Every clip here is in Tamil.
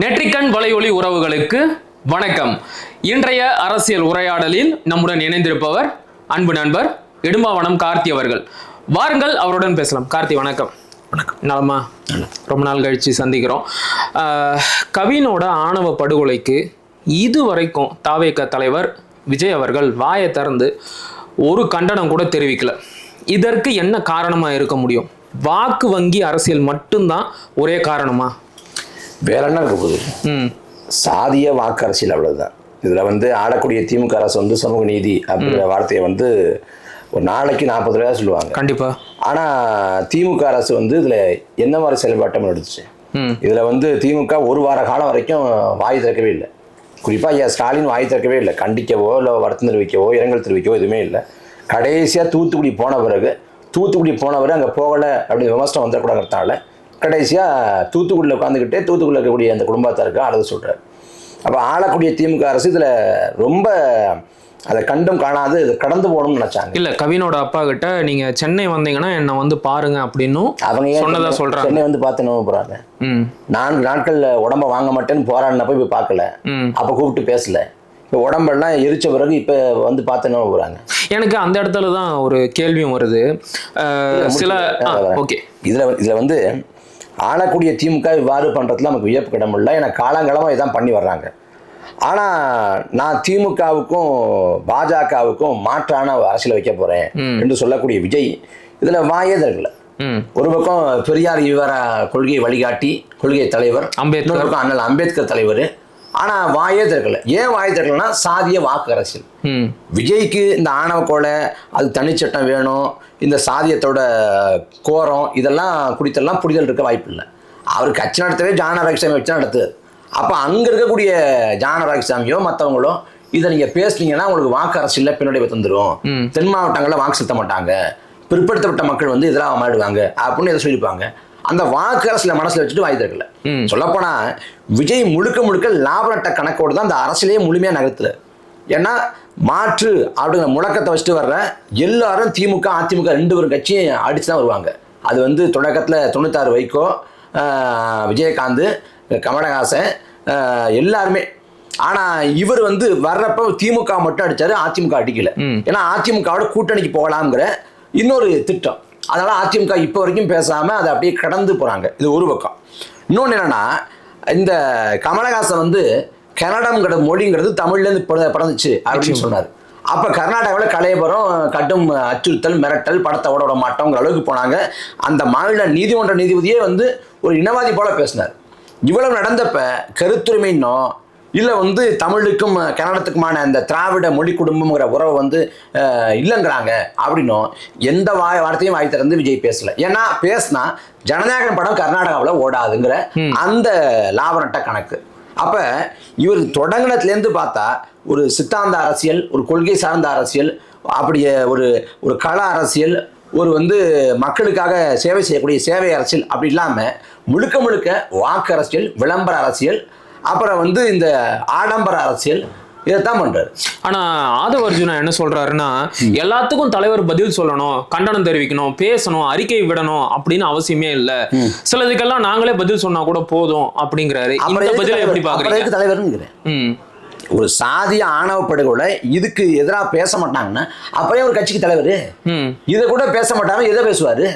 நெற்றிக்கண் வலையொலி உறவுகளுக்கு வணக்கம். இன்றைய அரசியல் உரையாடலில் நம்முடன் இணைந்திருப்பவர் அன்பு நண்பர் இடும்பாவனம் கார்த்தி அவர்கள். வாருங்கள் அவருடன் பேசலாம். கார்த்தி வணக்கம். வணக்கம். நலமா? ரொம்ப நாள் கழிச்சு சந்திக்கிறோம். கவினோட ஆணவ படுகொலைக்கு இதுவரைக்கும் தாவேக தலைவர் விஜய் அவர்கள் வாயை திறந்து ஒரு கண்டனம் கூட தெரிவிக்கல. இதற்கு என்ன காரணமா இருக்க முடியும்? வாக்கு வங்கி அரசியல் மட்டும்தான் ஒரே காரணமா? வேற என்ன இருக்க போகுது? சாதிய வாக்கு அரசியல் அவ்வளவுதான். இதுல வந்து ஆடக்கூடிய திமுக அரசு வந்து சமூக நீதி அப்படிங்கிற வார்த்தையை வந்து ஒரு நாளைக்கு நாற்பது ரூபாய் சொல்லுவாங்க. கண்டிப்பா. ஆனா திமுக அரசு வந்து இதுல என்ன மாதிரி செயல்பாட்டம் எடுத்துச்சு இதுல வந்து திமுக ஒரு வார காலம் வரைக்கும் வாய் திறக்கவே இல்லை. குறிப்பா ஐயா ஸ்டாலின் வாய் திறக்கவே இல்லை. கண்டிக்கவோ இல்லை வருத்தம் தெரிவிக்கவோ இரங்கல் தெரிவிக்கவோ எதுவுமே இல்லை. கடைசியா தூத்துக்குடி போன பிறகு தூத்துக்குடி போனவர் அங்க போகல அப்படி விமர்சனம் வந்துடக்கூடாதுனால கடைசியா தூத்துக்குடியில் உட்காந்துக்கிட்டே தூத்துக்குடியில் இருக்கக்கூடிய அந்த குடும்பத்தாருக்கு ஆறுதல் சொல்றாரு. அப்போ ஆளக்கூடிய திமுக அரசு இதுல ரொம்ப அதை கண்டும் காணாது இது கடந்து போகணும்னு நினைச்சாங்க. இல்ல கவினோட அப்பா கிட்ட நீங்க சென்னை வந்தீங்கன்னா என்னை வந்து பாருங்க அப்படின்னும் அவங்க ஏன் சொன்னதா சென்னை- வந்து பார்த்து என்ன ம். நான்கு நாட்கள்ல உடம்ப வாங்க மாட்டேன்னு போராடினப்ப போய் பார்க்கல. அப்ப கூப்பிட்டு பேசல. இப்போ உடம்பெல்லாம் எரிச்ச பிறகு இப்ப வந்து பார்த்து என்ன போறாங்க? எனக்கு அந்த இடத்துல தான் ஒரு கேள்வியும் வருது. சில ஓகே. இதுல இதுல வந்து ஆளக்கூடிய திமுக இவ்வாறு பண்றதுல நமக்கு வியப்பு கிடமில்ல ஏன்னா காலங்காலமா இதான் பண்ணி வர்றாங்க ஆனா நான் திமுகவுக்கும் பாஜகவுக்கும் மாற்றான அரசியல் வைக்க போறேன் ம். என்று சொல்லக்கூடிய விஜய் இதுல வாயே திறக்கல ம் ஒரு பக்கம் பெரியார் விவர கொள்கை வழிகாட்டி கொள்கை தலைவர் அம்பேத்கர். அண்ணல் அம்பேத்கர் தலைவர் ஆனா வாயே திறக்கல. ஏன் வாயை திறக்கலன்னா சாதிய வாக்கு அரசியல். விஜய்க்கு இந்த ஆணவ கொலை அது தனிச்சட்டம் வேணும் இந்த சாதியத்தோட கோரம் இதெல்லாம் குடித்தெல்லாம் புரிதல் இருக்க வாய்ப்பு இல்லை. அவர் கட்சி நடத்தவே ஜான ராகிசாமி வச்சு நடத்துது. அப்போ அங்கே இருக்கக்கூடிய ஜான ராகிசாமியோ மற்றவங்களோ இதை நீங்கள் பேசுனீங்கன்னா உங்களுக்கு வாக்கு அரசியலில் பின்னடைவு தந்துடும். தென் மாவட்டங்களில் வாக்கு செலுத்த மாட்டாங்க. பிற்படுத்தப்பட்ட மக்கள் வந்து எதிராக மாறிடுவாங்க அப்படின்னு எதை சொல்லியிருப்பாங்க. அந்த வாக்கு அரசியலை மனசில் வச்சுட்டு வாய் திறக்கல. சொல்லப்போனா விஜய் முழுக்க முழுக்க லாப நட்ட கணக்கோடு தான் அந்த அரசியலையே முழுமையாக நகர்த்துற ஏன்னா மாற்று அப்படிங்கிற முழக்கத்தை வச்சுட்டு வர்ற எல்லாரும் திமுக அதிமுக ரெண்டு பேரும் கட்சியும் அடிச்சு தான் வருவாங்க. அது வந்து தொடக்கத்தில் தொண்ணூத்தாறு வைகோ விஜயகாந்த் கமலஹாசன் எல்லாருமே. ஆனால் இவர் வந்து வர்றப்ப திமுக மட்டும் அடிச்சாரு அதிமுக அடிக்கல. ஏன்னா அதிமுகவோட கூட்டணிக்கு போகலாம்ங்கிற இன்னொரு திட்டம். அதனால அதிமுக இப்போ வரைக்கும் பேசாம அதை அப்படியே கடந்து போறாங்க. இது ஒரு பக்கம். இன்னொன்று என்னன்னா இந்த கமலஹாசன் வந்து கன்னடம்ங்கிற மொழிங்கிறது தமிழ்லேருந்து பிற- பிறந்துச்சு அப்படின்னு சொன்னார். அப்போ கர்நாடகாவில் கலையபுரம் கடும் அச்சுறுத்தல் மிரட்டல் படத்தை ஓட விட மாட்டோங்கிற அளவுக்கு போனாங்க. அந்த மாநில நீதிமன்ற நீதிபதியே வந்து ஒரு இனவாதி போல பேசினார். இவ்வளவு நடந்தப்ப கருத்துரிமைன்னோ இல்லை வந்து தமிழுக்கும் கன்னடத்துக்குமான அந்த திராவிட மொழி குடும்பம்ங்கிற உறவை வந்து இல்லைங்கிறாங்க. அப்படின்னும் எந்த வாய் வார்த்தையும் வாய் திறந்து விஜய் பேசல. ஏன்னா பேசினா ஜனநாயகம் படம் கர்நாடகாவில் ஓடாதுங்கிற அந்த லாபரட்ட கணக்கு. அப்ப இவர் தொடங்கினதுலேருந்து பார்த்தா ஒரு சித்தாந்த அரசியல் ஒரு கொள்கை சார்ந்த அரசியல் அப்படியே ஒரு ஒரு கள அரசியல் ஒரு வந்து மக்களுக்காக சேவை செய்யக்கூடிய சேவை அரசியல் அப்படி இல்லாமல் முழுக்க முழுக்க வாக்கு அரசியல் விளம்பர அரசியல் அப்புறம் வந்து இந்த ஆடம்பர அரசியல் இதைத்தான் பண்றாரு. ஆனா ஆதவ அர்ஜுனா என்ன சொல்றாருன்னா எல்லாத்துக்கும் தலைவர் பதில் சொல்லணும் கண்டனம் தெரிவிக்கணும் பேசணும் அறிக்கை விடணும் அப்படின்னு அவசியமே இல்ல. சிலதுக்கெல்லாம் நாங்களே பதில் சொன்னா கூட போதும் அப்படிங்கிறாரு. இந்த பதிலை எப்படி பாக்குறீங்க? ம். ஒரு சாதிய ஆணவ படுகொலை இதுக்கு எதிராக பேச மாட்டாங்கன்னா அப்புறம் ஒரு கட்சிக்கு தலைவர். ம். இதை கூட பேச மாட்டாம எதை பேசுவாரு?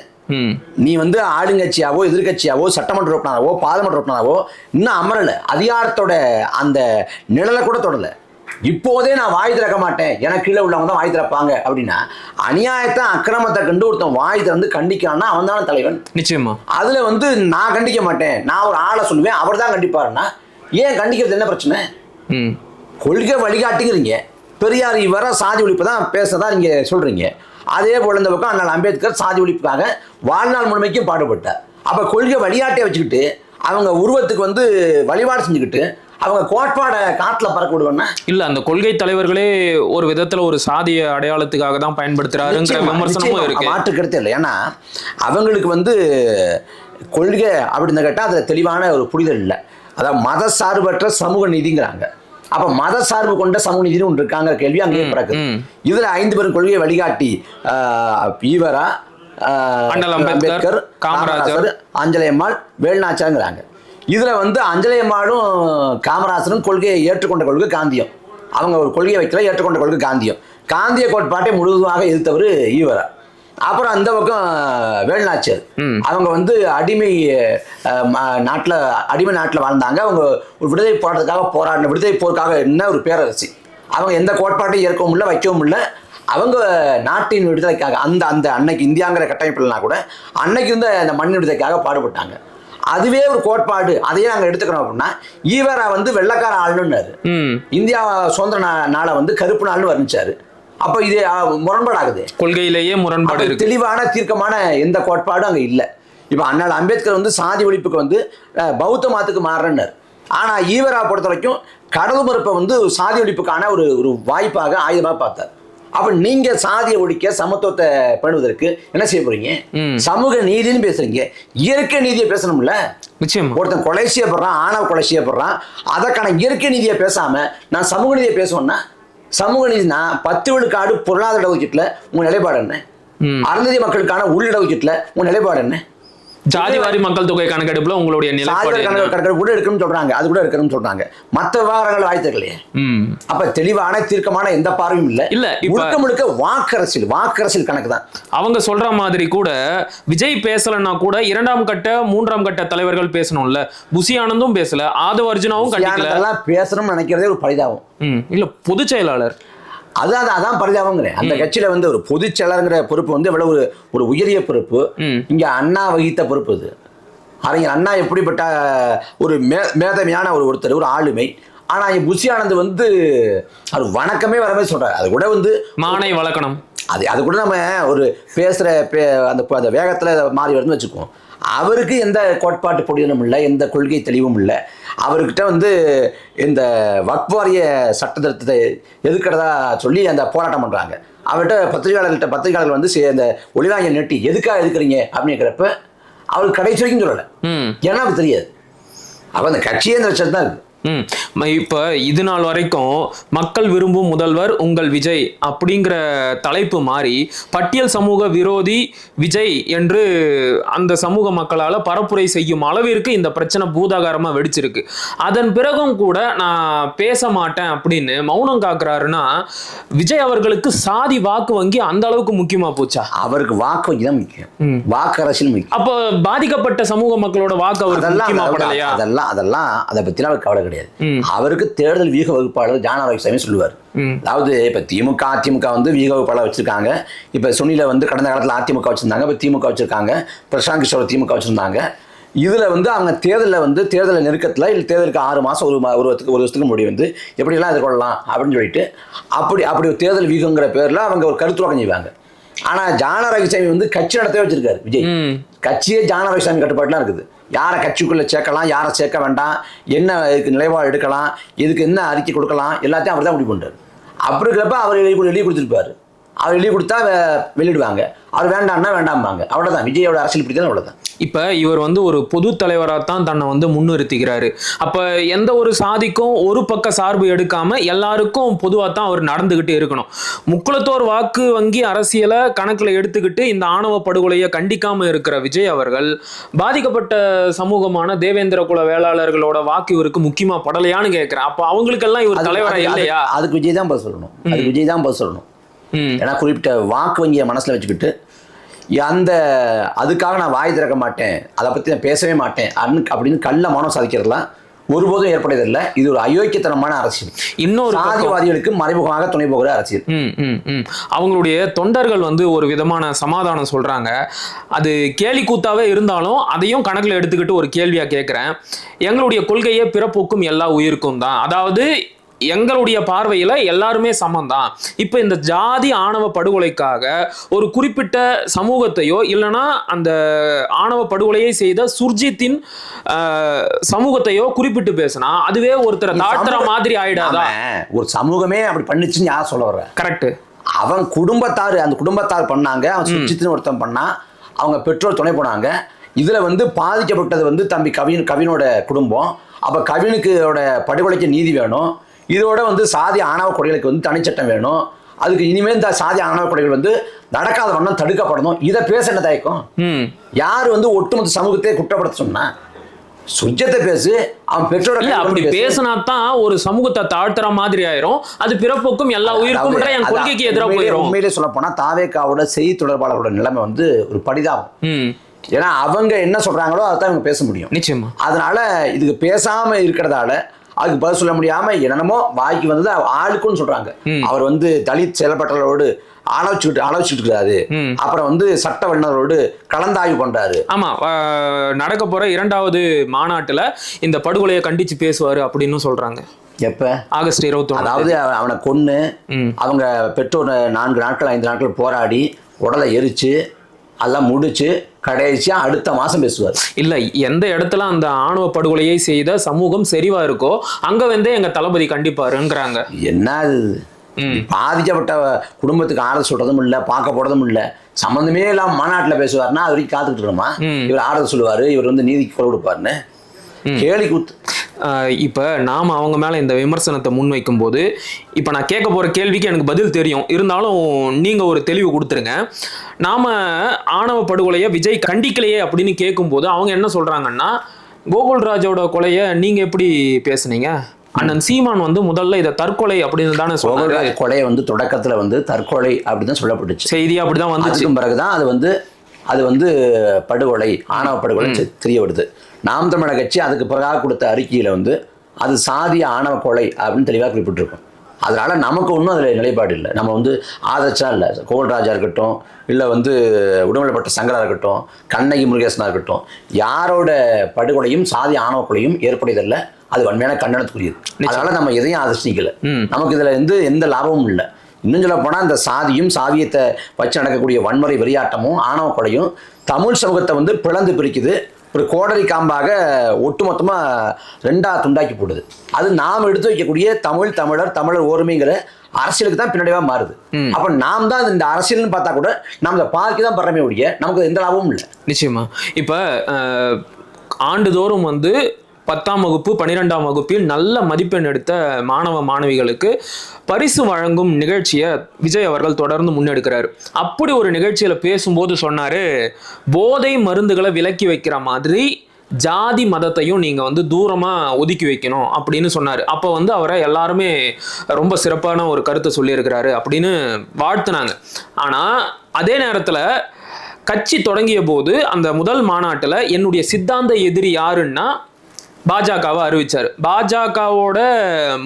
நீ வந்து ஆளுங்கட்சியாவோ எதிர்கட்சியாவோ சட்டமன்ற உறுப்பினராவோ பாராளுமன்ற உறுப்பினராவோ இன்னும் அமரல. அதிகாரத்தோட அந்த நிழலை கூட தொடல. இப்போதே நான் வாய் திறக்க மாட்டேன். எனக்கு கீழே உள்ளவங்க தான் வாய் திறப்பாங்க அப்படின்னா அநியாயத்தை அக்கிரமத்தை கண்டு ஒருத்தன் வாய் திறந்து கண்டிக்கிறான்னா அவன் தானே தலைவன். நிச்சயமா. அதுல வந்து நான் கண்டிக்க மாட்டேன். நான் ஒரு ஆளை சொல்லுவேன் அவர் தான் கண்டிப்பாருன்னா ஏன் கண்டிக்கிறது என்ன பிரச்சனை? ம். கொள்கை வழிகாட்டுங்கிறீங்க. பெரியார் இவர சாதி ஒழிப்பு தான் பேசதான் நீங்க சொல்றீங்க. அதே போல இந்த பக்கம் அண்ணல் அம்பேத்கர் சாதி ஒழிப்புக்காக வாழ்நாள் முழுமைக்கும் பாடுபட்டார். அப்ப கொள்கை வழிகாட்டியை வச்சுக்கிட்டு அவங்க உருவத்துக்கு வந்து வழிபாடு செஞ்சுக்கிட்டு அவங்க கோட்பாடை காட்டுல பறக்க விடுவேன்னா இல்ல அந்த கொள்கை தலைவர்களே ஒரு விதத்துல ஒரு சாதிய அடையாளத்துக்காக தான் பயன்படுத்துறாருங்கிற விமர்சனமும் நிச்சயமா. இருக்கு. மாற்று கருத்து இல்லை. ஏன்னா அவங்களுக்கு வந்து கொள்கை அப்படின்னு கேட்டால் அதில் தெளிவான ஒரு புரிதல் இல்லை. அதாவது மத சார்பற்ற சமூக நீதிங்கிறாங்க. அப்ப மத சார்பு கொண்ட சமூக நீதினு ஒன்று இருக்காங்க கேள்வி அங்கேயே பிறக்குது. ம். இதுல ஐந்து பேரும் கொள்கையை வழிகாட்டி ஈவரா அம்பேத்கர், காமராஜர், அஞ்சலி அம்மாள் வேலுநாச்சாங்கிறாங்க. இதுல வந்து அஞ்சலி அம்மாளும் காமராசரும் கொள்கையை ஏற்றுக்கொண்ட கொள்கை காந்தியம். அவங்க ஒரு கொள்கையை வைக்கல ஏற்றுக்கொண்ட கொள்கை காந்தியம். காந்திய கோட்பாட்டை முழுவதுமாக எதிர்த்தவர் ஈவரா. அப்புறம் அந்த பக்கம் வேலுநாச்சியர். அவங்க வந்து அடிமை நாட்டுல அடிமை நாட்டுல வாழ்ந்தாங்க. அவங்க ஒரு விடுதலை போராட்டத்துக்காக போராடின விடுதலை போருக்காக என்ன ஒரு பேரரசி? அவங்க எந்த கோட்பாட்டையும் ஏற்கவும் இல்லை வைக்கவும் இல்லை. அவங்க நாட்டின் விடுதலைக்காக அந்த அந்த அன்னைக்கு இந்தியாங்கிற கட்டமைப்புலனா கூட அன்னைக்கு இருந்த அந்த மண் விடுதலைக்காக பாடுபட்டாங்க. அதுவே ஒரு கோட்பாடு. அதையே நாங்கள் எடுத்துக்கணும் அப்படின்னா ஈவரா வந்து வெள்ளக்கார ஆளுன்னாரு ம். இந்தியா சுதந்திர நாளை வந்து கருப்பு நாள்னு வர்ணிச்சாரு. அப்போ இது முரண்பாடாகுது. கொள்கையிலேயே முரண்பாடு தெளிவான தீர்க்கமான எந்த கோட்பாடும் அங்க இல்லை. இப்போ அண்ணல் அம்பேத்கர் வந்து சாதி ஒழிப்புக்கு வந்து பௌத்த மதத்துக்கு மாறுறார். ஆனா ஈவரா பொறுத்த வரைக்கும் கடவுள் மறுப்பை வந்து சாதி ஒழிப்புக்கான ஒரு ஒரு வாய்ப்பாக ஆயுதமாக பார்த்தார். அப்ப நீங்க சாதியை ஒழிக்க சமத்துவத்தை பண்ணுவதற்கு என்ன செய்ய போறீங்க. சமூக நீதினு பேசுறீங்க. இயற்கை நீதியை பேசணும்ல? நிச்சயமா. ஒருத்தன் கொலை செய்யப்படுறான் ஆணவ கொலை செய்யப்படுறான். அதற்கான இயற்கை நீதியை பேசாம நான் சமூக நீதியை பேசுவேன்னா சமூக நீதினா பத்து விழுக்காடு பொருளாதார இடஒதுக்கீட்டுல உங்க நிலைப்பாடு என்ன. அருந்ததி மக்களுக்கான உள் இடஒதுக்கீட்டுல உங்க நிலைப்பாடு என்ன ஜாதி வாரி மக்கள் தொகை கணக்கெடுப்புல உங்களுடைய நிலைப்பாடு சாதிவாரி என்ன? கணக்கு கணக்கு கூட எடுக்கணும்னு சொல்றாங்க. அது கூட எடுக்கணும்னு சொல்றாங்க. மற்ற விவகாரங்கள் ம். அப்ப தெளிவான தீர்க்கமான எந்த பார்வையும் இல்ல. இல்ல, முழுக்க முழுக்க வாக்கரசியல் வாக்கரசியல் கணக்கு தான் அவங்க சொல்ற மாதிரி கூட விஜய் பேசலன்னா கூட இரண்டாம் கட்ட மூன்றாம் கட்ட தலைவர்கள் பேசணும்ல. புசி ஆனந்தும் பேசல. ஆதவ அர்ஜுனாவும் கண்டிக்கல. பேசணும்னு நினைக்கிறதே ஒரு பரிதாபம். இல்ல பொதுச் செயலாளர். அதான் அதான், பரிதாபங்கிறேன் அந்த கட்சியில வந்து ஒரு பொதுச் செயலாளர்ங்கிற பொறுப்பு வந்து எவ்வளவு ஒரு ஒரு உயரிய பொறுப்பு. இங்க அண்ணா வகித்த பொறுப்பு இது. அறிஞர் அண்ணா எப்படிப்பட்ட ஒரு மே மேதமையான ஒரு ஒருத்தர் ஒரு ஆளுமை. ஆனா புஷி ஆனந்த் வந்து அவர் வணக்கமே வரமே சொல்றாரு. அது கூட வந்து மானை வளர்க்கணும். அது அது கூட நம்ம ஒரு பேசுகிற பே அந்த அந்த வேகத்தில் மாறி வருதுன்னு வச்சுக்குவோம். அவருக்கு எந்த கோட்பாட்டு பொடியனும் இல்லை எந்த கொள்கை தெளிவும் இல்லை. அவர்கிட்ட வந்து இந்த வக்ஃப் வாரிய சட்ட திருத்தத்தை எதிர்க்கிறதா சொல்லி அந்த போராட்டம் பண்ணுறாங்க அவர்கிட்ட பத்திரிகையாளர்கள்ட்ட பத்திரிகையாளர்கள் வந்து அந்த ஒளிவாங்க நெட்டி எதுக்காக எதுக்குறீங்க அப்படிங்கிறப்ப அவருக்கு கடைசி வரைக்கும் சொல்லலை. ஏன்னா அவருக்கு தெரியாது. அப்போ அந்த கட்சியே இந்த லட்சம் தான் இருக்குது இப்ப இது நாள் வரைக்கும் மக்கள் விரும்பும் முதல்வர் உங்கள் விஜய் அப்படிங்கிற தலைப்பு மாறி பட்டியல் சமூக விரோதி விஜய் என்று அந்த சமூக மக்களால் பரப்புரை செய்யும் அளவிற்கு இந்த பிரச்சனை பூதாகாரமா வெடிச்சிருக்கு. அதன் பிறகும் கூட நான் பேச மாட்டேன் அப்படின்னு மௌனம் காக்குறாருன்னா விஜய் அவர்களுக்கு சாதி வாக்கு வங்கி அந்த அளவுக்கு முக்கியமா போச்சா? அவருக்கு வாக்கு வங்கி தான் முக்கியம். ம். வாக்கு அரசியல் முக்கியம். அப்போ பாதிக்கப்பட்ட சமூக மக்களோட வாக்கு அவருக்கு அதெல்லாம் அதெல்லாம் அதெல்லாம் அதை அவருக்கு கவலை கிடையாது. அவருக்கு தேர்தல் வீக வகுப்பாளர் ஜான சாமி சொல்லுவார். அதாவது இப்ப திமுக அதிமுக வந்து வீக வகுப்பாளர் வச்சிருக்காங்க. இப்ப சுனில வந்து கடந்த காலத்துல அதிமுக வச்சிருந்தாங்க இப்ப திமுக வச்சிருக்காங்க. பிரசாந்த் கிஷோர் திமுக வச்சிருந்தாங்க. இதுல வந்து அவங்க தேர்தலில் வந்து தேர்தல் நெருக்கத்துல இல்லை தேர்தலுக்கு ஆறு மாசம் ஒரு ஒரு வருஷத்துக்கு ஒரு வருஷத்துக்கு முன்னாடி வந்து எப்படியெல்லாம் எதிர்கொள்ளலாம் அப்படின்னு சொல்லிட்டு அப்படி அப்படி ஒரு தேர்தல் வீகங்கிற பேர்ல அவங்க ஒரு கருத்துருவாக்கம் செய்வாங்க. ஆனா ஜான ரவிசாமி வந்து கட்சி நடத்தவே வச்சிருக்காரு விஜய். கட்சியே ஜான ரவிசாமி கட்டுப்பாட்டுலாம் இருக்குது. யாரை கட்சிக்குள்ளே சேர்க்கலாம் யாரை சேர்க்க வேண்டாம் என்ன இதுக்கு நிலைவாக எடுக்கலாம் இதுக்கு என்ன அறிக்கை கொடுக்கலாம் எல்லாத்தையும் அவர் தான் முடிவு பண்ணுறாரு அப்படி இருக்கிறப்ப அவர் வெளியே கொடு- கொடுத்துருப்பாரு. அவர் எழுதி கொடுத்தா வெளியிடுவாங்க. அவர் வேண்டாம்னா வேண்டாம்பாங்க. அவ்வளோதான் விஜயோட அரசியல் பிடித்தது அவ்வளோதான் இப்ப இவர் வந்து ஒரு பொது தலைவராக தான் தன்னை வந்து முன்னிறுத்திக்கிறாரு அப்ப எந்த ஒரு சாதிக்கும் ஒரு பக்க சார்பு எடுக்காம எல்லாருக்கும் பொதுவா தான் அவர் நடந்துகிட்டு இருக்கணும். முக்குளத்தோர் வாக்கு வங்கி அரசியலை கணக்குல எடுத்துக்கிட்டு இந்த ஆணவ படுகொலையை கண்டிக்காம இருக்கிற விஜய் அவர்கள் பாதிக்கப்பட்ட சமூகமான தேவேந்திர குல வேளாளர்களோட வாக்கு இவருக்கு முக்கியமா படலையான்னு கேட்கிறேன் அப்ப அவங்களுக்கெல்லாம் இவர் அது- தலைவரா அது- அது- இல்லையா? அதுக்கு விஜய் தான் பதில் சொல்லணும். அதுக்கு விஜய் தான் பதில் சொல்லணும். ஏன்னா குறிப்பிட்ட வாக்கு வங்கியை மனசில் வச்சுக்கிட்டு அந்த அதுக்காக நான் வாய் திறக்க மாட்டேன் அதை பற்றி நான் பேசவே மாட்டேன் அன்னு அப்படின்னு கள்ள மௌனம் சாதிக்கிறதுலாம் ஒருபோதும் ஏற்படுவதில்லை இது ஒரு அயோக்கியத்தனமான அரசியல். இன்னொரு பக்கம் சாதிவாதிகளுக்கு மறைமுகமாக துணை போகிற அரசியல். ம் ம் ம். அவங்களுடைய தொண்டர்கள் வந்து ஒரு விதமான சமாதானம் சொல்றாங்க. அது கேலி கூத்தாவே இருந்தாலும் அதையும் கணக்கில் எடுத்துக்கிட்டு ஒரு கேள்வியா கேட்குறேன் எங்களுடைய கொள்கையே பிறப்புக்கும் எல்லா உயிருக்கும் தான். அதாவது எங்களுடைய பார்வையில எல்லாருமே சமம்தான். இப்போ இந்த ஜாதி ஆணவ படுகொலைக்காக ஒரு குறிப்பிட்ட சமூகத்தையோ இல்லைன்னா அந்த ஆணவ படுகொலையை செய்த சுர்ஜித்தின் சமூகத்தையோ குறிப்பிட்டு பேசினா அதுவே ஒருத்தரை தாழ்த்துற மாதிரி ஆயிடாதா? ஒரு சமூகமே அப்படி பண்ணுச்சுன்னு யார் சொல்ல வர்ற? கரெக்ட் அவன் குடும்பத்தார் அந்த குடும்பத்தார் பண்ணாங்க. அவன் சுச்சித்துன்னு ஒருத்தன் பண்ணா அவங்க பெற்றோர் துணை போனாங்க. இதுல வந்து பாதிக்கப்பட்டது வந்து தம்பி கவின் கவினோட குடும்பம். அப்ப கவினுக்கு படுகொலைக்கு நீதி வேணும். இதோட வந்து சாதி ஆணவ கொலைகளுக்கு வந்து தனிச்சட்டம் வேணும். அதுக்கு இனிமேல் இந்த சாதி ஆணவ கொலைகள் வந்து நடக்காத வண்ணம் தடுக்கப்படணும். இதை பேச என்ன தயக்கம்? ம். யார் வந்து ஒட்டுமொத்த சமூகத்தை குற்றப்படுத்த சொன்னா? சுஜத்தை பேசு அவன் பெற்றோரை அப்படி. பேசினா தான் ஒரு சமூகத்தை தாழ்த்துற மாதிரி ஆயிரும். அது பிறப்புக்கும் எல்லா உயிருக்கும் என் கொள்கைக்கு எதிராக போயிரும். உண்மையிலே சொல்ல போனா தாவேக்காவோட செய்தி தொடர்பாளரோட நிலைமை வந்து ஒரு படிதாபம். ம். ஏன்னா அவங்க என்ன சொல்றாங்களோ அதான் இவங்க பேச முடியும். நிச்சயமா. அதனால இதுக்கு பேசாம இருக்கிறதால அதுக்கு பதில் சொல்ல முடியாம என்னென்னமோ வாய்க்கு வந்தது ஆளுக்குன்னு சொல்றாங்க. அவர் வந்து தலித் செயல்பட்டவரோடு ஆலோசிச்சுட்டு ஆலோசிச்சுட்டு இருக்காரு. அப்புறம் வந்து சட்ட வல்லுநரோடு கலந்தாய்வு பண்றாரு. ஆமா நடக்க போற இரண்டாவது மாநாட்டுல இந்த படுகொலையை கண்டிச்சு பேசுவாரு அப்படின்னு சொல்றாங்க. எப்ப? ஆகஸ்ட் இருபத்தி அதாவது அவ- அவனை கொன்னு ம். அவங்க பெற்றோர் நான்கு நாட்கள் ஐந்து நாட்கள் போராடி உடலை எரிச்சு அதெல்லாம் முடிச்சு கடைசியா அடுத்த மாசம் பேசுவார். இல்ல எந்த இடத்துல அந்த ஆணவ படுகொலையை செய்த சமூகம் செறிவா இருக்கோ அங்க வந்து எங்க தளபதி கண்டிப்பாருங்கிறாங்க. என்ன. பாதிக்கப்பட்ட குடும்பத்துக்கு ஆறுதல் சொல்றதும் இல்ல பார்க்க போறதும் இல்ல சம்பந்தமே இல்லாம மாநாட்டுல பேசுவார்னா அது வரைக்கும் காத்துக்கிட்டு இருக்கோமா ம். இவர் ஆறுதல் சொல்லுவாரு இவர் வந்து நீதிக்கு குரல் கொடுப்பாருன்னு. கேலி கூத்து. இப்ப நாம அவங்க மேல இந்த விமர்சனத்தை முன்வைக்கும் போது இப்ப நான் கேட்க போற கேள்விக்கு எனக்கு பதில் தெரியும். இருந்தாலும் நீங்க ஒரு தெளிவு கொடுத்துருங்க. நாம ஆணவ படுகொலையை விஜய் கண்டிக்கலையே அப்படின்னு கேட்கும்போது அவங்க என்ன சொல்றாங்கன்னா கோகுல்ராஜோட கொலையை நீங்க எப்படி பேசுனீங்க? அண்ணன் சீமான் வந்து முதல்ல இதை தற்கொலை அப்படின்னு தானே கோகுல்ராஜ் கொலையை வந்து தொடக்கத்துல வந்து தற்கொலை அப்படின்னு தான் சொல்லப்பட்டுச்சு. செய்தி அப்படிதான் வந்துச்சு. அதுக்கும் பிறகுதான் அது வந்து அது வந்து படுகொலை ஆணவ படுகொலை தெரிய வருது நாம் தமிழர் கட்சி அதுக்கு பிறகாக கொடுத்த அறிக்கையில வந்து அது சாதிய ஆணவ கொலை அப்படின்னு தெளிவாக குறிப்பிட்டிருக்கும். அதனால நமக்கு ஒன்றும் அதில் நிலைப்பாடு இல்லை. நம்ம வந்து ஆதரிச்சா இல்லை. கோல்ராஜா இருக்கட்டும் இல்லை வந்து உடம்புப்பட்ட சங்கரா இருக்கட்டும் கண்ணகி முருகேசனா இருக்கட்டும் யாரோட படுகொலையும் சாதி ஆணவ கொலையும் ஏற்படுதல்ல அது வன்மையான கண்டனத்துக்குரியது. அதனால நம்ம எதையும் ஆதர்ஷிக்கல ம். நமக்கு இதுல இருந்து எந்த லாபமும் இல்லை. இன்னும் சொல்ல போனால் இந்த சாதியும் சாதியத்தை வச்சு நடக்கக்கூடிய வன்முறை வெறியாட்டமும் ஆணவ கொலையும் தமிழ் சமூகத்தை வந்து பிளந்து பிரிக்குது. ஒரு கோடரி காம்பாக ஒட்டுமொத்தமா ரெண்டா துண்டாக்கி போடுது. அது நாம் எடுத்து வைக்கக்கூடிய தமிழ் தமிழர் தமிழர் ஓர்மைங்கிற அரசியலுக்கு தான் பின்னடைவா மாறுது. அப்ப நாம் தான் இந்த அரசியல்னு பார்த்தா கூட நாம் இதை பார்க்க தான் படுறமே ஒழிய நமக்கு எந்த லாபமும் இல்லை. நிச்சயமா. இப்ப ஆண்டுதோறும் வந்து பத்தாம் வகுப்பு பன்னிரெண்டாம் வகுப்பில் நல்ல மதிப்பெண் எடுத்த மாணவ மாணவிகளுக்கு பரிசு வழங்கும் நிகழ்ச்சியை விஜய் அவர்கள் தொடர்ந்து முன்னெடுக்கிறார். அப்படி ஒரு நிகழ்ச்சியில் பேசும்போது சொன்னாரு போதை மருந்துகளை விலக்கி வைக்கிற மாதிரி ஜாதி மதத்தையும் நீங்கள் வந்து தூரமாக ஒதுக்கி வைக்கணும் அப்படின்னு சொன்னார். அப்போ வந்து அவரை எல்லாருமே ரொம்ப சிறப்பான ஒரு கருத்தை சொல்லியிருக்கிறாரு அப்படின்னு வாழ்த்துனாங்க. ஆனால் அதே நேரத்தில் கட்சி தொடங்கிய போது அந்த முதல் மாநாட்டில் என்னுடைய சித்தாந்த எதிரி யாருன்னா பாஜகவை அறிவிச்சார். பாஜகவோட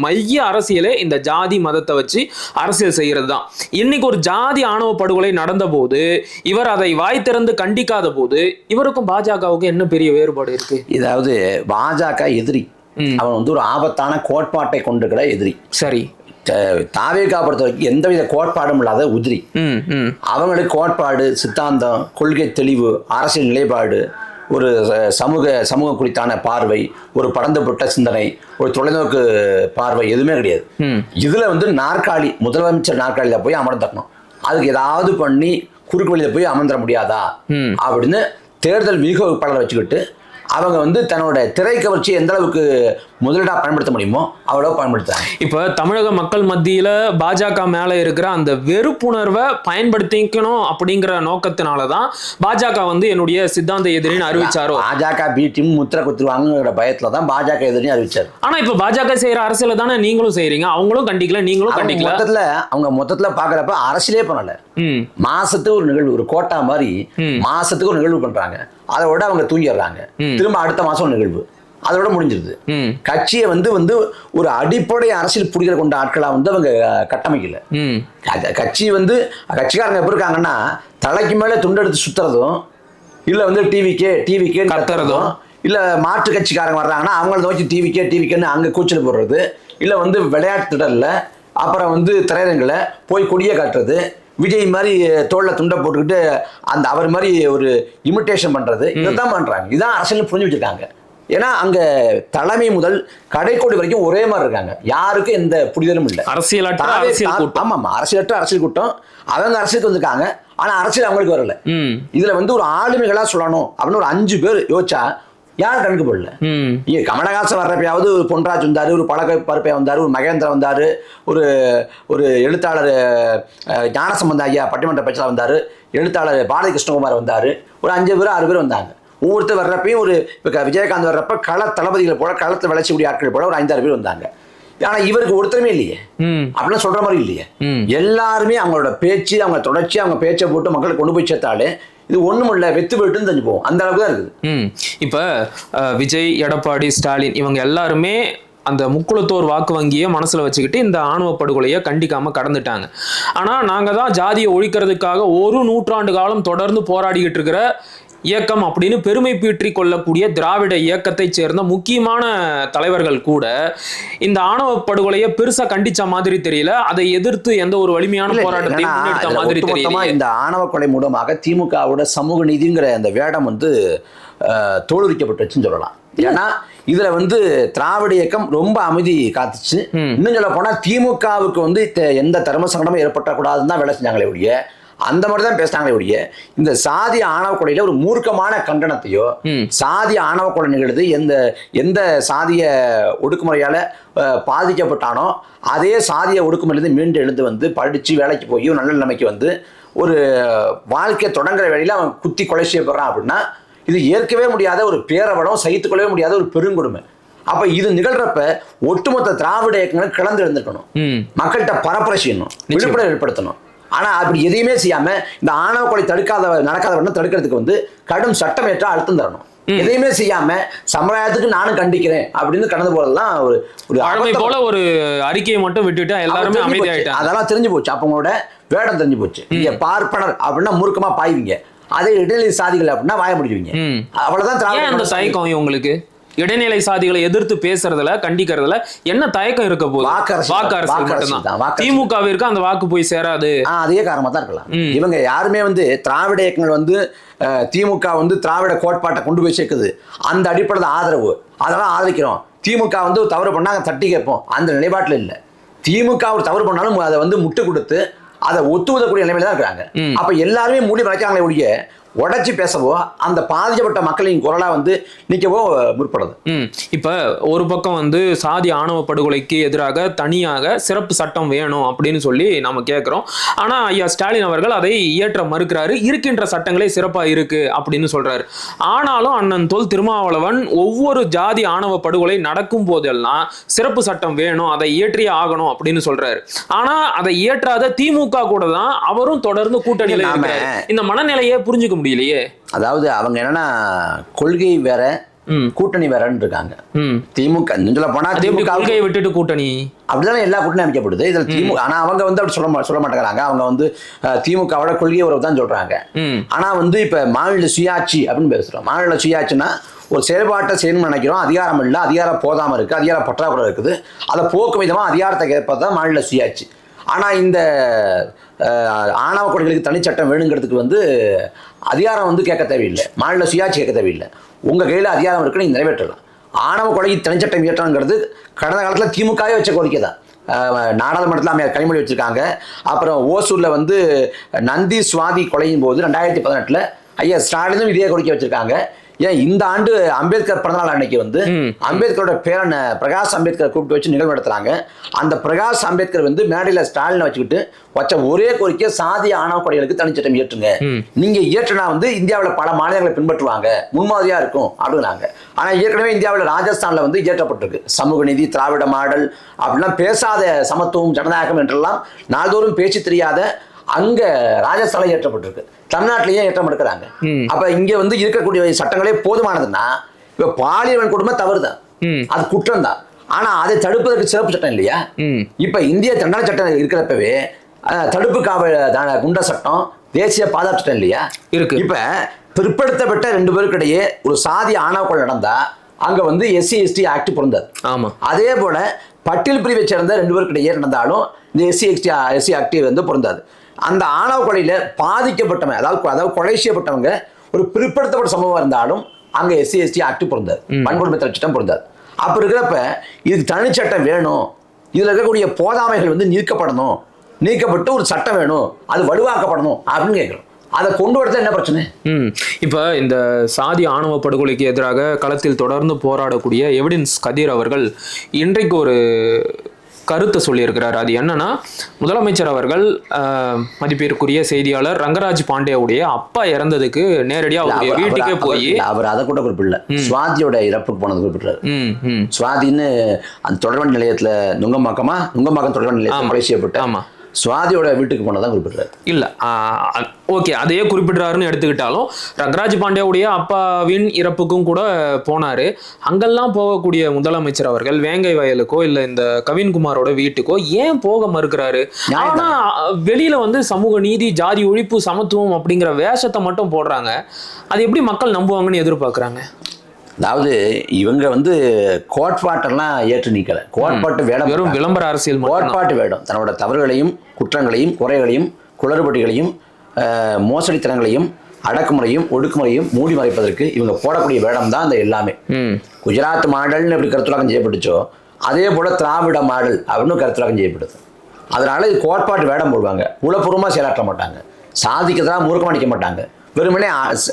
மைய அரசியலே இந்த ஜாதி மதத்தை வச்சு அரசியல் செய்கிறது தான் இன்னைக்கு ஒரு ஜாதி ஆணவ படுகொலை நடந்தபோது இவர் அதை வாய் திறந்து கண்டிக்காத போது இவருக்கும் பாஜகவுக்கும் என்ன பெரிய வேறுபாடு இருக்கு? இதாவது பாஜக எதிரி. அவன் வந்து ஒரு ஆபத்தான கோட்பாட்டை கொண்டிருக்கிற எதிரி. சரி. தாவேகா பொறுத்த வரைக்கும் எந்தவித கோட்பாடும் இல்லாத உதிரி. அவங்களுக்கு கோட்பாடு சித்தாந்தம் கொள்கை தெளிவு அரசியல் நிலைப்பாடு ஒரு சமூக சமூகம் குறித்தான பார்வை ஒரு பரந்துபட்ட சிந்தனை ஒரு தொலைநோக்கு பார்வை எதுவுமே கிடையாது. இதுல வந்து நாற்காலி முதலமைச்சர் நாற்காலியில போய் அமர்ந்துக்கணும் அதுக்கு ஏதாவது பண்ணி குறுக்கு வழியில போய் அமர்ந்துட முடியாதா. அப்படின்னு தேர்தல் வியூக வகுப்பாளரை வச்சுக்கிட்டு அவங்க வந்து தன்னோட திரை கவர்ச்சி எந்த அளவுக்கு முதலீடா பயன்படுத்த முடியுமோ அவ்வளோ பயன்படுத்துறாங்க. இப்போ தமிழக மக்கள் மத்தியில பாஜக மேல இருக்கிற அந்த வெறுப்புணர்வை பயன்படுத்திக்கணும் அப்படிங்கிற நோக்கத்தினால தான் பாஜக வந்து என்னுடைய சித்தாந்த எதிரின்னு அறிவிச்சாரோ? பாஜக பி டீம் முத்திரை குத்துருவாங்கிற பயத்துல தான் பாஜக எதிரின்னு அறிவிச்சார். ஆனா இப்ப பாஜக செய்யற அரசியல தானே நீங்களும் செய்றீங்க அவங்களும் கண்டிக்கல நீங்களும் கண்டிக்கல. மொத்தத்துல அவங்க மொத்தத்துல பாக்குறப்ப அரசியலே பண்ணல. மாசத்துக்கு ஒரு நிகழ்வு ஒரு கோட்டா மாதிரி. மாசத்துக்கு ஒரு நிகழ்வு பண்றாங்க. அதோட அவங்க தூங்கிடுறாங்க. திரும்ப அடுத்த மாசம் நிகழ்வு. அதோட முடிஞ்சிருது. கட்சியை வந்து வந்து ஒரு அடிப்படை அரசியல் புரிதல் கொண்ட ஆட்களா வந்து அவங்க கட்டமைக்கல. கட்சி வந்து கட்சிக்காரங்க எப்படி இருக்காங்கன்னா தலைக்கு மேல துண்டெடுத்து சுத்துறதும் இல்ல வந்து டிவிக்கே டிவிக்கே கத்துறதும். இல்ல மாற்று கட்சிக்காரங்க வர்றாங்கன்னா அவங்கள நோக்கி டிவிக்கே டிவிக்கேன்னு அங்க கூச்சல் போடுறது இல்ல வந்து விளையாட்டு திடல்ல அப்புறம் வந்து திரையரங்குல போய் கொடியை காட்டுறது விஜய் மாதிரி தோல்ல துண்டை போட்டுக்கிட்டு அந்த அவர் மாதிரி ஒரு இமிட்டேஷன் பண்றது இதைத்தான் பண்றாங்க. இதான் அரசியல் புரிஞ்சு வச்சிருக்காங்க. ஏன்னா அங்க தலைமை முதல் கடைக்கோடி வரைக்கும் ஒரே மாதிரி இருக்காங்க. யாருக்கும் எந்த புரிதலும் இல்லை. அரசியல் கூட்டம். ஆமாம் அரசியலற்ற அரசியல் கூட்டம். அவங்க அரசியலுக்கு வந்திருக்காங்க. ஆனா அரசியல் அவங்களுக்கு வரல. இதுல வந்து ஒரு ஆளுமைகளா சொல்லணும் அப்படின்னு ஒரு அஞ்சு பேர் யோசிச்சா யாரும் கணக்கு போடல. இங்க கமலஹாசன் வர்றப்பயாவது ஒரு பொன்ராஜ் வந்தாரு ஒரு பழக பருப்பையா வந்தாரு ஒரு மகேந்திரன் வந்தாரு ஒரு ஒரு எழுத்தாளர் ஞானசம்பந்த ஐயா பட்டிமன்ற பேச்சாளர் வந்தாரு எழுத்தாளர் பாரதி கிருஷ்ணகுமார் வந்தாரு ஒரு அஞ்சு பேர் ஆறு பேர் வந்தாங்க. ஒவ்வொருத்தர் வர்றப்பையும் ஒரு இப்போ விஜயகாந்த் வர்றப்ப கள தளபதிகள் போல களத்தில் விளைச்சக்கூடிய ஆட்கள் போல ஒரு ஐந்தாறு பேர் வந்தாங்க. ஆனா இவருக்கு ஒருத்தருமே இல்லையே. அப்படிலாம் சொல்ற மாதிரி இல்லையே. எல்லாருமே அவங்களோட பேச்சு அவங்க தொடர்ச்சி அவங்க பேச்சை போட்டு மக்களுக்கு கொண்டு போய் சேர்த்தாலே இது ஒண்ணும் இல்ல வெத்து போயிட்டுன்னு தெரிஞ்சு போவோம் அந்த அளவுக்கு தான் இருக்குது. இப்போ விஜய் எடப்பாடி ஸ்டாலின் இவங்க எல்லாருமே அந்த முக்குளத்தோர் வாக்கு வங்கியை மனசுல வச்சுக்கிட்டு இந்த ஆணவ படுகொலையை கண்டிக்காம கடந்துட்டாங்க. ஆனா நாங்க தான் ஜாதியை ஒழிக்கிறதுக்காக ஒரு நூற்றாண்டு காலம் தொடர்ந்து போராடிக்கிட்டு இருக்கிற இயக்கம் அப்படின்னு பெருமை பீற்றி கொள்ளக்கூடிய திராவிட இயக்கத்தை சேர்ந்த முக்கியமான தலைவர்கள் கூட இந்த ஆணவ படுகொலையை பெருசா கண்டிச்ச மாதிரி தெரியல. அதை எதிர்த்து எந்த ஒரு வலிமையான போராட்டத்தையும் மாதிரி தெரியல இந்த ஆணவ கொலை மூலமாக திமுகவோட சமூக நீதிங்கிற அந்த வேடம் வந்து அஹ், தோலுரிக்கப்பட்டுச்சுன்னு சொல்லலாம். ஏன்னா இதுல வந்து திராவிட இயக்கம் ரொம்ப அமைதி காத்துச்சு. இன்னும் சொல்ல போனா திமுகவுக்கு வந்து எந்த தர்ம சங்கடமும் ஏற்பட்டக்கூடாதுன்னு தான் வேலை செஞ்சாங்களே ஒழிய அந்த மாதிரி தான் பேசினாங்களே ஒழிய இந்த சாதி ஆணவ கொலையில ஒரு மூர்க்கமான கண்டனத்தையோ. சாதி ஆணவ கொலை நிகழ்ந்து எந்த எந்த சாதிய ஒடுக்குமுறையால பாதிக்கப்பட்டானோ அதே சாதிய ஒடுக்குமுறையிலிருந்து மீண்டு எழுந்து வந்து படிச்சு வேலைக்கு போய் நல்ல நிலைமைக்கு வந்து ஒரு வாழ்க்கை தொடங்குற வேலையில அவன் குத்தி கொலை செய்யப்படுறான் அப்படின்னா இது ஏற்கவே முடியாத ஒரு பேரவடம் சகித்துக்கொள்ளவே முடியாத ஒரு பெருங்கொடுமை. அப்ப இது நிகழ்றப்ப ஒட்டுமொத்த திராவிட இயக்கங்களும் கிளந்து எழுந்திருக்கணும். மக்கள்கிட்ட பரப்புரை செய்யணும் விழிப்புணர்வு ஏற்படுத்தணும். ஆனா அப்படி எதையுமே செய்யாம இந்த ஆணவ கொலை தடுக்காத நடக்காதவன தடுக்கிறதுக்கு வந்து கடும் சட்டம் ஏற்றா அழுத்தம் தரணும். எதையுமே செய்யாம சமுதாயத்துக்கு நானும் கண்டிக்கிறேன் அப்படின்னு கடந்து போறதெல்லாம் ஒரு ஒரு. போல ஒரு அறிக்கையை மட்டும் விட்டுட்டு எல்லாருமே. அமைதியாயிட்டாங்க. அதெல்லாம் தெரிஞ்சு போச்சு. அப்ப உங்களோட வேடம் தெரிஞ்சு போச்சு. நீங்க பார்ப்பனர் அப்படின்னா மூர்க்கமா பாய்வீங்க. அதே இடைநிலை சாதிகள் அப்படின்னா வாய முடிவீங்க ம். அவ்வளவுதான் அந்த தயக்கம் இவங்களுக்கு இடைநிலை சாதிகளை எதிர்த்து பேசுறதுல கண்டிக்கிறதுல என்ன தயக்கம் இருக்க போகுது? வாக்கு அரசியல் மட்டும்தான். திமுகவிற்கு அந்த வாக்கு போய் சேராது. அதே காரணமா தான் இருக்கலாம். இவங்க யாருமே வந்து திராவிட இயக்கங்கள் வந்து திமுக வந்து திராவிட கோட்பாட்டை கொண்டு போய் சேர்க்குது. அந்த அடிப்படையில் ஆதரவு. அதெல்லாம் ஆதரிக்கிறோம். திமுக வந்து தவறு பண்ணா தட்டி கேட்போம். அந்த நிலைப்பாட்டில் இல்லை. திமுக ஒரு தவறு பண்ணாலும் அதை வந்து முட்டு கொடுத்து அதை ஒத்துவதக்கூடிய நிலைமையில தான் இருக்கிறாங்க அப்ப எல்லாருமே மூடி மறைச்சாங்களே ஒழிய உடைச்சு பேசவோ அந்த பாதிக்கப்பட்ட மக்களின் குரலா வந்து நிற்கவோ முற்படுது. ம். இப்ப ஒரு பக்கம் வந்து சாதி ஆணவ படுகொலைக்கு எதிராக தனியாக சிறப்பு சட்டம் வேணும் அப்படின்னு சொல்லி நாம கேட்கிறோம் ஆனா ஐயா ஸ்டாலின் அவர்கள் அதை இயற்ற மறுக்கிறாரு. இருக்கின்ற சட்டங்களே சிறப்பா இருக்கு அப்படின்னு சொல்றாரு. ஆனாலும் அண்ணன் தொல் திருமாவளவன் ஒவ்வொரு ஜாதி ஆணவ படுகொலை நடக்கும் போதெல்லாம் சிறப்பு சட்டம் வேணும் அதை இயற்றியே ஆகணும் அப்படின்னு சொல்றாரு. ஆனா அதை இயற்றாத திமுக கூட தான் அவரும் தொடர்ந்து கூட்டணியில இந்த மனநிலையே புரிஞ்சுக்க முடியலையே. அதாவது அவங்க என்னன்னா கொள்கை வேற கூட்டணி வேறன்னு இருக்காங்க. திமுக சொல்ல போனா திமுக கொள்கையை விட்டுட்டு கூட்டணி? அப்படிதானே எல்லா கூட்டணியும் அமைக்கப்படுது. இதில் திமுக ஆனா அவங்க வந்து அப்படி சொல்ல சொல்ல மாட்டேங்கிறாங்க. அவங்க வந்து திமுகவோட கொள்கை உறவு தான் சொல்றாங்க. ஆனா வந்து இப்ப மாநில சுயாட்சி அப்படின்னு பேசுறோம். மாநில சுயாட்சினா ஒரு செயல்பாட்டை செய்யணும்னு நினைக்கிறோம். அதிகாரம் இல்லை அதிகாரம் போதாம இருக்கு அதிகார பற்றாக்குறை இருக்குது. அதை போக்கும் விதமா அதிகாரத்தை கேட்பது தான் மாநில சுயாட்சி. ஆனா இந்த ஆணவ கொடைகளுக்கு தனிச்சட்டம் வேணுங்கிறதுக்கு வந்து அதிகாரம் வந்து கேட்க தேவையில்லை. மாநில சுயாட்சி கேட்க தேவையில்லை. உங்கள் கையில் அதிகாரம் இருக்குன்னு நீங்கள் நிறைவேற்றலாம். ஆணவ கொலைக்கு தனிச்சட்டம் இயற்றணுங்கிறது கடந்த காலத்தில் திமுகவே வச்ச கோரிக்கை தான் நாடாளுமன்றத்தில் அமைய கனிமொழி வச்சிருக்காங்க. அப்புறம் ஓசூரில் வந்து நந்தி சுவாதி கொலையும் போது ரெண்டாயிரத்தி பதினெட்டில் ஐயா ஸ்டாலினும் இதே கோரிக்கை வச்சுருக்காங்க. ஏன் இந்த ஆண்டு அம்பேத்கர் பிறந்தநாள் அன்னைக்கு வந்து. அம்பேத்கரோட பேரன் பிரகாஷ் அம்பேத்கர் கூப்பிட்டு வச்சு நிகழ்வு நடத்துறாங்க. அந்த பிரகாஷ் அம்பேத்கர் வந்து மேடையில் ஸ்டாலினை வச்சுக்கிட்டு வச்ச ஒரே கோரிக்கை சாதி ஆணவ கொலைகளுக்கு தனிச்சட்டம் இயற்றுங்க. நீங்க இயற்றினா வந்து இந்தியாவில் பல மாநிலங்களை பின்பற்றுவாங்க. முன்மாதிரியா இருக்கும் அப்படின்னாங்க. ஆனா ஏற்கனவே இந்தியாவில் ராஜஸ்தான்ல வந்து இயற்றப்பட்டிருக்கு. சமூக நீதி திராவிட மாடல் அப்படிலாம் பேசாத சமத்துவம் ஜனநாயகம் என்றெல்லாம் நாள்தோறும் பேச்சு தெரியாத அங்க ராஜஸ்தான்ல இயற்றப்பட்டிருக்கு. தமிழ்நாட்டிலேயே ஏற்றம் எடுக்கிறாங்க. அப்ப இங்க வந்து இருக்கக்கூடிய சட்டங்களே போதுமானதுன்னா இப்ப பாலியல் குடும்ப தவறுதான். அது குற்றம் தான் ஆனா அதை தடுப்பதற்கு சிறப்பு சட்டம் இல்லையா? இப்ப இந்திய தண்டனை சட்டம் இருக்கிறப்பவே தடுப்பு காவல் குண்ட சட்டம் தேசிய பாதுகாப்பு சட்டம் இல்லையா? இருக்கு. இப்ப பிற்படுத்தப்பட்ட ரெண்டு பேருக்கிடையே ஒரு சாதி ஆணவ கொலை நடந்தா அங்க வந்து எஸ்சி எஸ்டி ஆக்ட் பொருந்தாது. ஆமா. அதே போல பட்டியல் பிரிவை சேர்ந்த ரெண்டு பேருக்கிடையே நடந்தாலும் இந்த எஸ்சி எஸ்டி எஸ்சி ஆக்ட் வந்து பொருந்தாது. அந்த ஆணவ கொலையில பாதிக்கப்பட்டவங்க அதாவது அதாவது கொலை செய்யப்பட்டவங்க ஒரு பிற்படுத்தப்பட்ட சமூகம் இருந்தாலும் அங்க எஸ்சி எஸ்டி ஆக்ட் பொருந்தாது வன்கொடுமை தடுப்பு சட்டம் பொருந்தாது அப்ப இருக்கிறப்ப இதுக்கு தனிச்சட்டம் வேணும். இதுல இருக்கக்கூடிய போதாமைகள் வந்து நீக்கப்படணும். நீக்கப்பட்டு ஒரு சட்டம் வேணும். அது வலுவாக்கப்படணும் அப்படின்னு கேட்கிறோம். அதை கொண்டு வரது என்ன பிரச்சனை? ம். இப்போ இந்த சாதி ஆணவ படுகொலைக்கு எதிராக களத்தில் தொடர்ந்து போராடக்கூடிய எவிடன்ஸ் கதிர் அவர்கள் இன்றைக்கு ஒரு கருத்தை சொல்லியிருக்கிறார். அது என்னன்னா முதலமைச்சர் அவர்கள் மதிப்பிற்குரிய செய்தியாளர் ரங்கராஜ் பாண்டேவுடைய அப்பா இறந்ததுக்கு நேரடியா அவருடைய அவர்- வீட்டுக்கே போய் அவர் அதை கூட குறிப்பிடல. சுவாதியோட இறப்புக்கு போனது ம் சுவாதின்னு அந்த தொடர்வண்டி நிலையத்துல நுங்கம்பாக்கமா? நுங்கம்பாக்கம் தொடர்வண்டி நிலையத்தில் கொலை செய்யப்பட்ட ஆமா. சுவாதியோட வீட்டுக்கு போனதான் குறிப்பிட்டாரு இல்ல ஓகே அதையே குறிப்பிடுறாருன்னு எடுத்துக்கிட்டாலும் ரங்கராஜ் பாண்டியாவுடைய அப்பாவின் இறப்புக்கும் கூட போனாரு. அங்கெல்லாம் போகக்கூடிய முதலமைச்சர் அவர்கள் வேங்கை வயலுக்கோ இல்ல இந்த கவின்குமாரோட வீட்டுக்கோ ஏன் போக மறுக்கிறாரு? நியாயம் ஆனா வெளியில வந்து சமூக நீதி ஜாதி ஒழிப்பு சமத்துவம் அப்படிங்கிற வேஷத்தை மட்டும் போடுறாங்க. அது எப்படி மக்கள் நம்புவாங்கன்னு எதிர்பார்க்கறாங்க? அதாவது இவங்க வந்து கோட்பாட்டெல்லாம் ஏற்று நிக்கல. கோட்பாட்டு வேடம் வெறும் விளம்பர அரசியல் கோட்பாட்டு வேடம். தன்னோட தவறுகளையும் குற்றங்களையும் குறைகளையும் குளறுபடிகளையும் மோசடித்தனங்களையும் அடக்குமுறையும் ஒடுக்குமுறையும் மூடி மறைப்பதற்கு இவங்க போடக்கூடிய வேடம் தான் அந்த எல்லாமே குஜராத் மாடல்னு எப்படி கருத்துலாக்கம் செய்யப்பட்டுச்சோ அதே போல திராவிட மாடல் அப்படின்னு கருத்துலாக்கம் செய்யப்படுது. அதனால இது கோட்பாட்டு வேடம் போடுவாங்க. உளப்பூர்வமாக செயலாற்ற மாட்டாங்க. சாதிக்கு தான் மூர்க்கமாக நிற்க மாட்டாங்க. வெறுமனே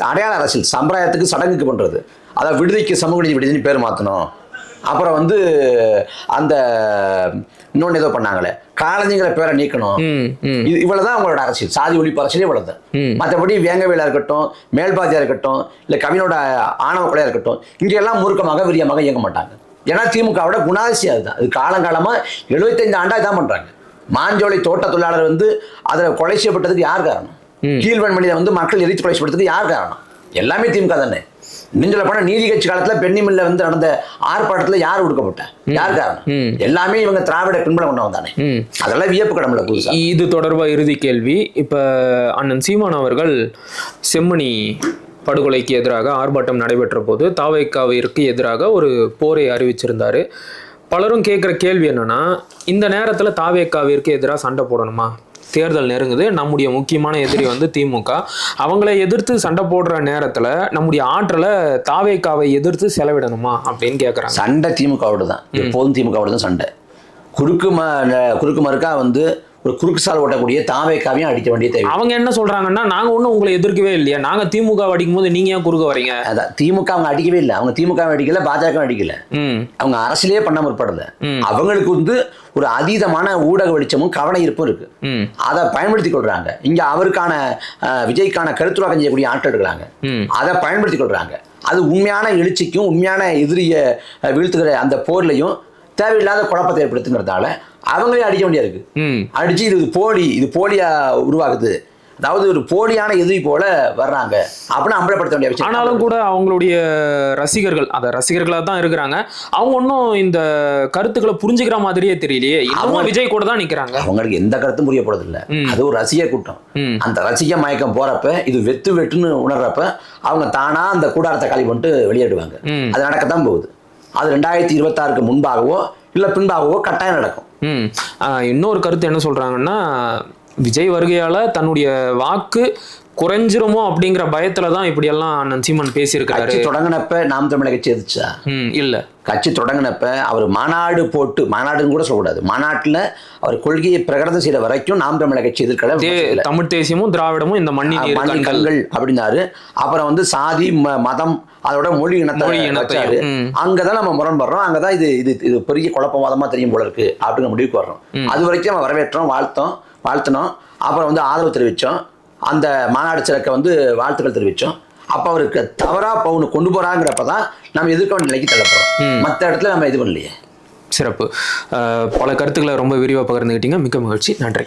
அடையாள அரசியல் சம்பிரதாயத்துக்கு சடங்குக்கு பண்ணுறது அதை விடுதிக்கு சமூக நீதி விடுதின்னு பேர் மாற்றணும் அப்புறம் வந்து அந்த இன்னொன்று ஏதோ பண்ணாங்களே காலனிங்கிற பேரை நீக்கணும். இது இவ்வளவுதான் அவங்களோட அரசியல். சாதி ஒழிப்பு அரசியலே இவ்வளவுதான். மற்றபடி வேங்கவேலா இருக்கட்டும் மேல்பாதியா இருக்கட்டும் இல்லை கவினோட ஆணவ கொலையா இருக்கட்டும் இங்க எல்லாம் மூர்க்கமாக விரியமாக இயங்க மாட்டாங்க. ஏன்னா திமுகவோட குணாதிசயம் அதுதான். அது காலங்காலமா எழுபத்தைந்து ஆண்டா இதான் பண்றாங்க. மாஞ்சோலை தோட்ட தொழிலாளர் வந்து அதில் கொலை செய்யப்பட்டதுக்கு யார் காரணம்? கீழ்வன்மணியை வந்து மக்கள் எரித்து கொலை செய்யப்பட்டதுக்கு யார் காரணம்? எல்லாமே திமுக தானே. இன்னும் சொல்ல போனா நீதி கட்சி காலத்துல பெண்ணிமில்ல வந்து நடந்த ஆர்ப்பாட்டத்துல யார் ஒடுக்கப்பட்ட? யார் காரணம்? எல்லாமே இவங்க திராவிட பின்பலம் கொண்டவங்க தானே. ம். அதெல்லாம் வியப்பு கடமையில புதுசா? இது தொடர்பா இறுதி கேள்வி. இப்ப அண்ணன் சீமான் அவர்கள் செம்மணி படுகொலைக்கு எதிராக ஆர்ப்பாட்டம் நடைபெற்ற போது தாவைக்காவிற்கு எதிராக ஒரு போரை அறிவிச்சிருந்தாரு. பலரும் கேட்குற கேள்வி என்னன்னா இந்த நேரத்துல தாவேக்காவிற்கு எதிராக சண்டை போடணுமா? தேர்தல் நெருங்குது. நம்முடைய முக்கியமான எதிரி வந்து திமுக. அவங்களை எதிர்த்து சண்டை போடுற நேரத்துல நம்முடைய ஆற்றலை தாவேக்காவை எதிர்த்து செலவிடணுமா அப்படின்னு கேட்குறாங்க சண்டை திமுகவோட தான் எப்போதும் திமுகவோட தான் சண்டை. குறுக்கு ம குறுக்கு மறுக்கா வந்து ஒரு குறுக்கு சால் ஓட்டக்கூடிய தாவேக்காவையும் அடிக்க வேண்டிய தேவை. அவங்க என்ன சொல்றாங்கன்னா நாங்க ஒன்றும் உங்களை எதிர்க்கவே இல்லையா? நாங்க திமுக அடிக்கும் போது நீங்க ஏன் குறுக்க வரீங்க? அதான் திமுக அவங்க அடிக்கவே இல்லை. அவங்க திமுக அடிக்கல பாஜக அடிக்கல. அவங்க அரசியலே பண்ண முற்படல. அவங்களுக்கு வந்து ஒரு அதீதமான ஊடக வெளிச்சமும் கவன ஈர்ப்பும் இருக்கு அதை பயன்படுத்தி கொள்றாங்க. இங்க அவருக்கான விஜய்க்கான கருத்துருவாக்கம் செய்யக்கூடிய ஆட்கள் இருக்கிறாங்க அதை பயன்படுத்தி கொள்றாங்க. அது உண்மையான எழுச்சிக்கும் உண்மையான எதிரிய வீழ்த்துகிற அந்த போர்லையும் தேவையில்லாத குழப்பத்தை ஏற்படுத்துங்கிறதால அவங்களே அடிக்க வேண்டியா இருக்கு. ம். அடிச்சு இது போலி இது போலியா உருவாகுது. அதாவது ஒரு போலியான எதிரி போல வர்றாங்க அப்படின்னு அம்பலப்படுத்த வேண்டிய விஷயம் ஆனாலும் கூட அவங்களுடைய ரசிகர்கள் அத ரசிகர்களாக தான் இருக்கிறாங்க. அவங்க ஒன்றும் இந்த கருத்துக்களை புரிஞ்சுக்கிற மாதிரியே தெரியலையே. இன்னமும் விஜய் கூட தான் நிக்கிறாங்க. அவங்களுக்கு எந்த கருத்தும் புரிய போறது இல்ல. அது ஒரு ரசிகர் கூட்டம். அந்த ரசிக மயக்கம் போறப்ப இது வெத்து வெட்டுன்னு உணர்றப்ப அவங்க தானா அந்த கூடாரத்தை காலி பண்ணிட்டு வெளியேடுவாங்க. அது நடக்கத்தான் போகுது. அது ரெண்டாயிரத்தி இருபத்தாறுக்கு முன்பாகவோ இல்லை பின்பாகவோ கட்டாயம் நடக்கும். ம். இன்னொரு கருத்து என்ன சொல்றாங்கன்னா விஜய் வருகையால் தன்னுடைய வாக்கு குறைஞ்சிருமோ அப்படிங்கிற பயத்துல தான் இப்படியெல்லாம் அண்ணன் சீமான் பேசியிருக்கிறாரு. கட்சி தொடங்கினப்ப நாம் தமிழக கட்சி எதிர்ச்சா? இல்ல. கட்சி தொடங்கினப்ப அவர் மாநாடு போட்டு மாநாடுன்னு கூட சொல்லக்கூடாது. மாநாட்டில் அவர் கொள்கையை பிரகடனம் செய்யற வரைக்கும் நாம் தமிழக கட்சி எதிர்க்கல தமிழ் தேசியமும் திராவிடமும் இந்த மண்ணின் இரு மணி கண்கள் கண்கள் அப்படின்னாரு. அப்புறம் வந்து சாதி மதம் அதோட மொழி இனத்தை. அங்கதான் நம்ம முரண்படுறோம். அங்கதான் இது இது இது பெரிய குழப்பவாதமா தெரியும் போல இருக்கு அப்படிங்கிற முடிவுக்கு வர்றோம். அது வரைக்கும் நம்ம வரவேற்றோம் வாழ்த்தோம் வாழ்த்தினோம். அப்புறம் வந்து ஆதரவு தெரிவித்தோம். அந்த மாநாடு சிறக்க வந்து வாழ்த்துக்கள் தெரிவித்தோம் அப்போ அவருக்கு தவறா பவுனு கொண்டு போறாங்கிறப்ப தான் நம்ம எதிர்க்க வேண்டிய நிலைக்கு தள்ளப்படுறோம். மற்ற இடத்துல நம்ம இது பண்ணலையே சிறப்பு. பல கருத்துக்களை ரொம்ப விரிவாக பகிர்ந்துக்கிட்டீங்க மிக்க மகிழ்ச்சி. நன்றி.